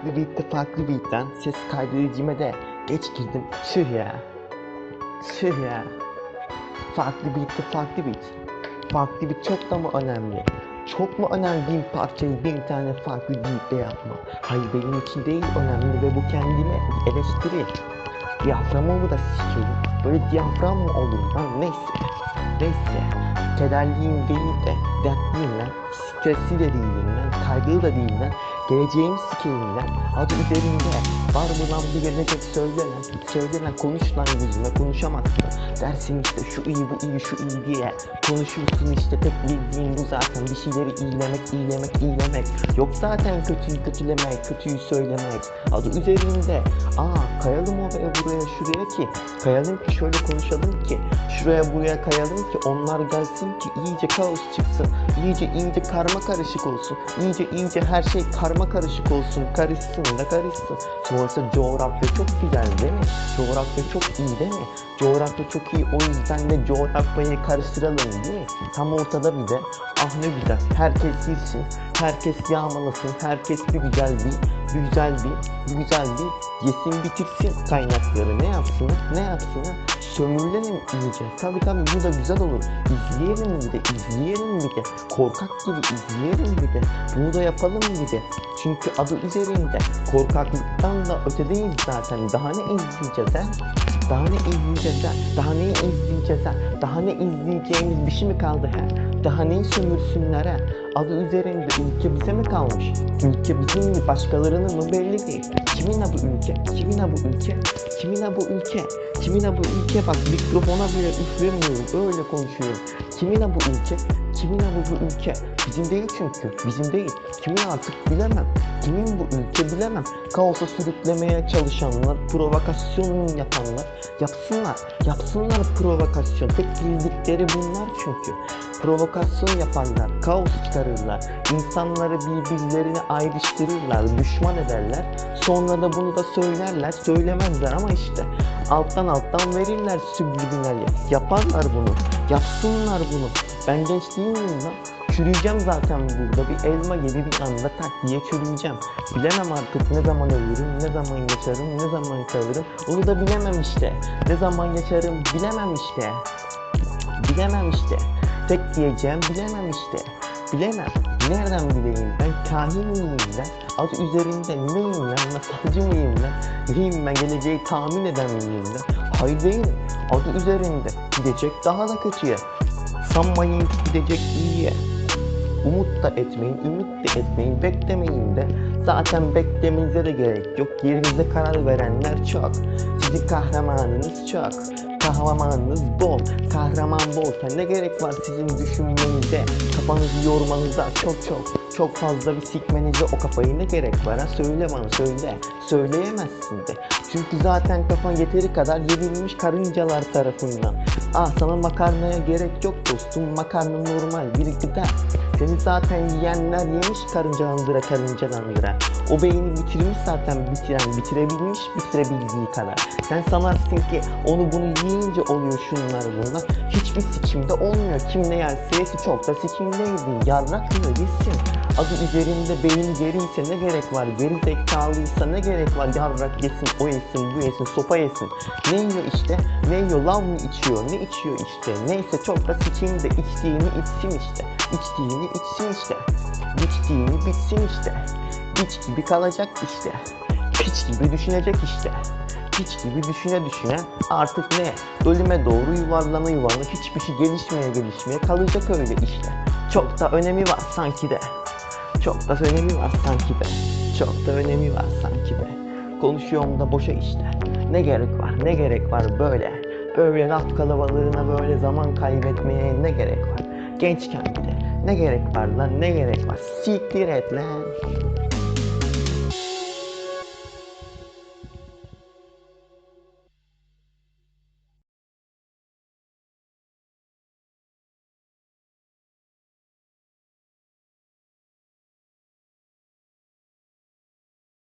farklı beatte farklı beatten ses kaydedicime de geç girdim. Tüh ya. Tüh ya. Farklı beatte farklı beat. Farklı beat çok da mı önemli? Çok mu önemli bir parçayı bir tane farklı beatle yapma? Hayır benim için değil önemli ve bu kendime eleştiri. Diyaframımı da sikeyim. Böyle diyafram mı olur lan neyse. Neyse. Kederliyim değil de dertliyim lan. Stresli de değilim lan. Kaygılı da değilim lan. Geleceğimi sikeyim lan. Adı üzerinde. Var mı lan bir gelecek söyle lan. Söyle lan konuş lan yüzüme konuşamazsın. Dersin işte şu iyi bu iyi şu iyi diye. Konuşursun işte tek bildiğin bu zaten. Bir şeyleri iyilemek iyilemek iyilemek. Yok zaten kötüyü kötülemek kötüyü söylemek. Adı üzerinde. Aa kayalım oraya buraya şuraya ki. Kayalım ki şöyle konuşalım ki. Şuraya buraya kayalım ki onlar gelsin ki iyice kaos çıksın. İyice iyice karma karışık olsun. İyice iyice her şey karma karışık olsun. Karışsın da karışsın. Sonrası coğrafya çok güzel değil mi? Coğrafya çok iyi değil mi? Coğrafya çok iyi o yüzden de coğrafyayı karıştıralım mi? Tam ortada bir de ah ne güzel herkes girsin, herkes yağmalasın, herkes bir güzel bir, bir güzel bir, bir güzel bir yesin bitirsin kaynakları ne yapsın, ne yapsın sömürülelim iyice. Tabi tabi bu da güzel olur. İzleyelim bir de, izleyelim bir de. Korkak gibi izleyelim bir de. Bunu da yapalım bir de. Çünkü adı üzerinde. Korkaklıktan da ötedeyiz zaten. Daha ne izleyeceğiz ha? Daha ne izleyeceğiz ha? Daha ne izleyeceğiz ha? Daha ne izleyeceğimiz bir şey mi kaldı ha? Daha neyi sömürsünler ha? Adı üzerinde ülke bize mi kalmış? Ülke bizim mi? Başkalarının mı belli değil. Kimin bu ülke? Kimin bu ülke? Kimin bu ülke? Kimin bu ülke? Bak mikrofona bile üflemiyorum. Öyle konuşuyorum. Kimin bu ülke? Kimin ha bu, ülke? Bizim değil çünkü. Bizim değil. Kimin artık bilemem. Kimin bu ülke bilemem. Kaosa sürüklemeye çalışanlar, provokasyon yapanlar yapsınlar. Yapsınlar provokasyon. Tek bildikleri bunlar çünkü. Provokasyon yaparlar, kaos çıkarırlar. İnsanları birbirlerine ayrıştırırlar, düşman ederler. Sonra da bunu da söylerler, söylemezler ama işte alttan alttan verirler subliminali. Yaparlar bunu, yapsınlar bunu. Ben genç değil miyim lan? Çürüyeceğim zaten burada. Bir elma yedi bir anda tak diye çürüyeceğim. Bilemem artık ne zaman ölürüm, ne zaman yaşarım, ne zaman kalırım. Onu da bilemem işte. Ne zaman yaşarım bilemem işte. Bilemem işte. Tek diyeceğim bilemem işte. Bilemem. Nereden bileyim ben kahin miyim ben? Adı üzerinde neyim ben? Masalcı mıyım ben? Neyim ben? Geleceği tahmin eden miyim ben? Hayır değilim. Adı üzerinde. Gidecek daha da kötüye. Sanmayın ki gidecek iyiye. Umut da etmeyin, ümit de etmeyin, beklemeyin de. Zaten beklemenize de gerek yok. Yerinize karar verenler çok. Sizin kahramanınız çok. Kahramanınız bol. Kahraman bolken ne gerek var sizin düşünmenize? Kafanızı yormanıza çok çok. Çok fazla bir sikmenize o kafayı ne gerek var ha? Söyle bana söyle. Söyleyemezsin de. Çünkü zaten kafan yeteri kadar yenilmiş karıncalar tarafından. Ah sana makarnaya gerek yok dostum. Makarna normal bir gıda. Seni zaten yiyenler yemiş karıncalandıra karıncalandıra. O beyni bitirmiş zaten bitiren bitirebilmiş bitirebildiği kadar. Sen sanarsın ki onu bunu yiyince oluyor şunlar bunlar. Hiçbir sikimde olmuyor. Kim ne yerse yesin çok da sikimdeydi. Yarrak mı gitsin. Adı üzerinde beyin geriyse ne gerek var? Geri zekalıysa ne gerek var? Yarrak yesin, o yesin, bu yesin, sopa yesin. Ne yiyor işte? Ne yiyor? Lav mı içiyor? Ne içiyor işte? Neyse çok da sikeyim de içtiğini içsin işte. İçtiğini içsin işte. İçtiğini bitsin işte. Hiç gibi kalacak işte. Hiç gibi düşünecek işte. Hiç gibi düşüne düşüne artık ne? Ölüme doğru yuvarlana yuvarlana hiçbir şey gelişmeye gelişmeye kalacak öyle işte. Çok da önemi var sanki de. Çok da önemi var sanki be. Çok da önemi var sanki be. Konuşuyorum da boşa işte. Ne gerek var, ne gerek var böyle. Böyle laf kalabalığına böyle zaman kaybetmeye ne gerek var? Gençken bir de. Ne gerek var lan, ne gerek var? Siktir et lan.